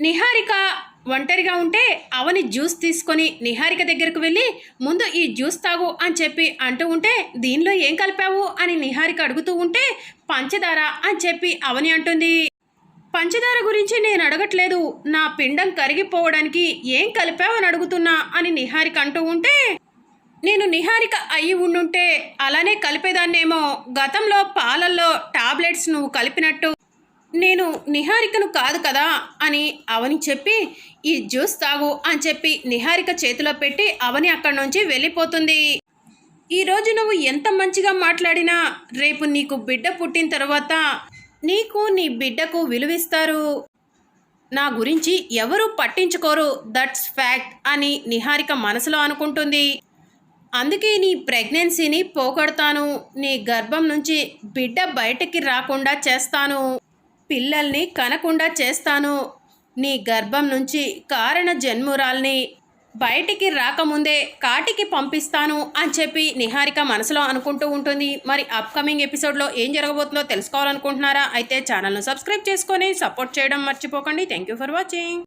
నిహారిక ఒంటరిగా ఉంటే అవని జ్యూస్ తీసుకొని నిహారిక దగ్గరకు వెళ్ళి ముందు ఈ జ్యూస్ తాగు అని చెప్పి అంటూ ఉంటే దీనిలో ఏం కలిపావు? అని నిహారిక అడుగుతూ ఉంటే పంచదార అని చెప్పి అవని అంటుంది. పంచదార గురించి నేను అడగట్లేదు. నా పిండం కరిగిపోవడానికి ఏం కలిపావు అని అడుగుతున్నా అని నిహారిక అంటూ ఉంటే నేను నిహారిక అయి ఉండుంటే అలానే కలిపేదాన్నేమో. గతంలో పాలల్లో టాబ్లెట్స్ నువ్వు కలిపినట్టు నేను నిహారికను కాదు కదా అని అవని చెప్పి ఈ జ్యూస్ తాగు అని చెప్పి నిహారిక చేతిలో పెట్టి అవని అక్కడి నుంచి వెళ్ళిపోతుంది. ఈరోజు నువ్వు ఎంత మంచిగా మాట్లాడినా రేపు నీకు బిడ్డ పుట్టిన తర్వాత నీకు నీ బిడ్డకు విలువిస్తారు. నా గురించి ఎవరు పట్టించుకోరు. దట్స్ ఫ్యాక్ట్ అని నిహారిక మనసులో అనుకుంటుంది. అందుకే నీ ప్రెగ్నెన్సీని పోగొడతాను. నీ గర్భం నుంచి బిడ్డ బయటికి రాకుండా చేస్తాను. పిల్లల్ని కనకుండా చేస్తాను. నీ గర్భం నుంచి కారణ జన్మురాల్ని బయటికి రాకముందే కాటికి పంపిస్తాను అని చెప్పి నిహారిక మనసులో అనుకుంటూ ఉంటుంది. మరి అప్కమింగ్ ఎపిసోడ్లో ఏం జరగబోతుందో తెలుసుకోవాలనుకుంటున్నారా? అయితే ఛానల్ను సబ్స్క్రైబ్ చేసుకొని సపోర్ట్ చేయడం మర్చిపోకండి. Thank you for watching